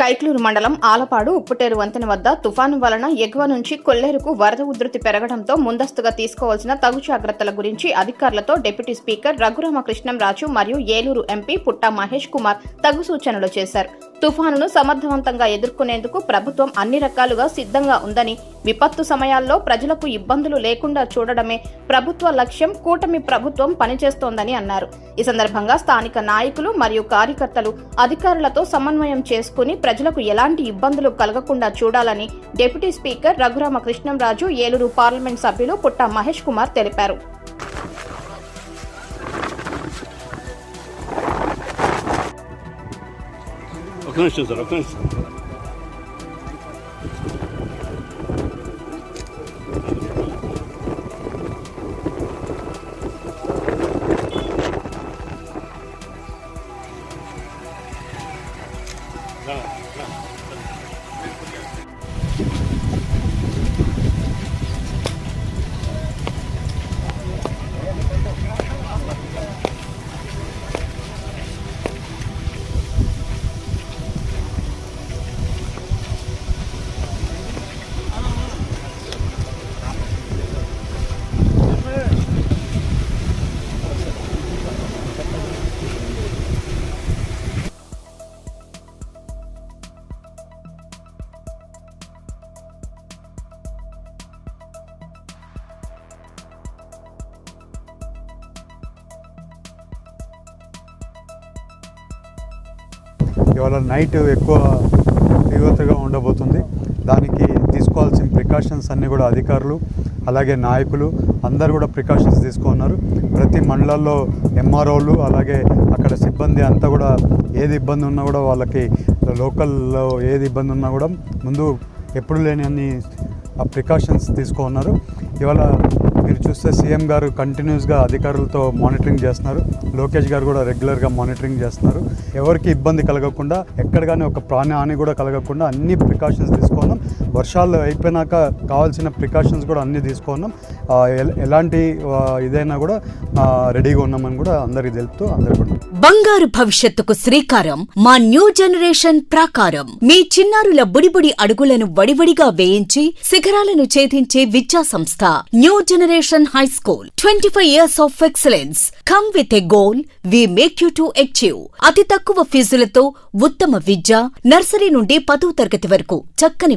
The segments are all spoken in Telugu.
కైక్లూరు మండలం ఆలపాడు ఉప్పుటేరు వంతెన వద్ద తుఫాను వలన ఎగువ నుంచి కొల్లేరుకు వరద ఉధృతి పెరగడంతో ముందస్తుగా తీసుకోవాల్సిన తగు జాగ్రత్తల గురించి అధికారులతో డిప్యూటీ స్పీకర్ రఘురామకృష్ణంరాజు మరియు ఏలూరు ఎంపీ పుట్టా మహేష్ కుమార్ తగు సూచనలు చేశారు. తుఫానును సమర్థవంతంగా ఎదుర్కొనేందుకు ప్రభుత్వం అన్ని రకాలుగా సిద్ధంగా ఉందని విపత్తు సమయాల్లో ప్రజలకు ఇబ్బందులు లేకుండా చూడడమే ప్రభుత్వ లక్ష్యం కూటమి ప్రభుత్వం పనిచేస్తోందని అన్నారు. ఈ సందర్భంగా స్థానిక నాయకులు మరియు కార్యకర్తలు అధికారులతో సమన్వయం చేసుకుని ప్రజలకు ఎలాంటి ఇబ్బందులు కలగకుండా చూడాలని deputy speaker Raghuramakrishnamraju Eluru parliament సభ్యులు పుట్ట మహేష్ కుమార్ తెలిపారు. ఒక నిమిషం సార్ ఒక నిమిషం. Não, não. ఇవాళ నైట్ ఎక్కువ తీవ్రతగా ఉండబోతుంది. దానికి తీసుకోవాల్సిన ప్రికాషన్స్ అన్నీ కూడా అధికారులు అలాగే నాయకులు అందరు కూడా ప్రికాషన్స్ తీసుకున్నారు. ప్రతి మండలాల్లో ఎంఆర్ఓలు అలాగే అక్కడ సిబ్బంది అంతా కూడా ఏది ఇబ్బంది ఉన్నా కూడా వాళ్ళకి లోకల్లో ఏది ఇబ్బంది ఉన్నా కూడా ముందు ఎప్పుడు లేని అన్ని ఆ ప్రికాషన్స్ తీసుకున్నారు. ఇవాళ మీరు చూస్తే సీఎం గారు కంటిన్యూస్గా అధికారులతో మానిటరింగ్ చేస్తున్నారు. లోకేష్ గారు కూడా రెగ్యులర్గా మానిటరింగ్ చేస్తున్నారు. ఎవరికి ఇబ్బంది కలగకుండా ఎక్కడ కానీ ఒక ప్రాణ హాని కూడా కలగకుండా అన్ని ప్రికాషన్స్ తీసుకున్నాం వర్షాలు అయిపోయినాక కావాల్సిన ప్రికాషన్స్ కూడా అన్నీ తీసుకున్నాం. ఎలాంటి ఇదైనా కూడా రెడీగా ఉన్నామని కూడా అందరికి తెలుపుతూ అందరికీ బంగారు భవిష్యత్తుకు శ్రీకారం మా న్యూ జనరేషన్ ప్రాకారం. మీ చిన్నారుల బుడిబుడి అడుగులను వడివడిగా వేయించి శిఖరాలను ఛేదించే విద్యా సంస్థ new generation high school. Twenty five years of excellence. Come with a goal we make you to achieve. అతి తక్కువ ఫీజులతో ఉత్తమ విద్య నర్సరీ నుండి పదో తరగతి వరకు చక్కని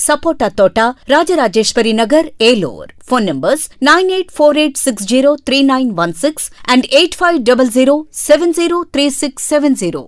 సపోటా తోట Rajarajeshwari Nagar Eluru phone numbers nine eight four eight six zero three nine one six and eight five double zero seven zero three six seven zero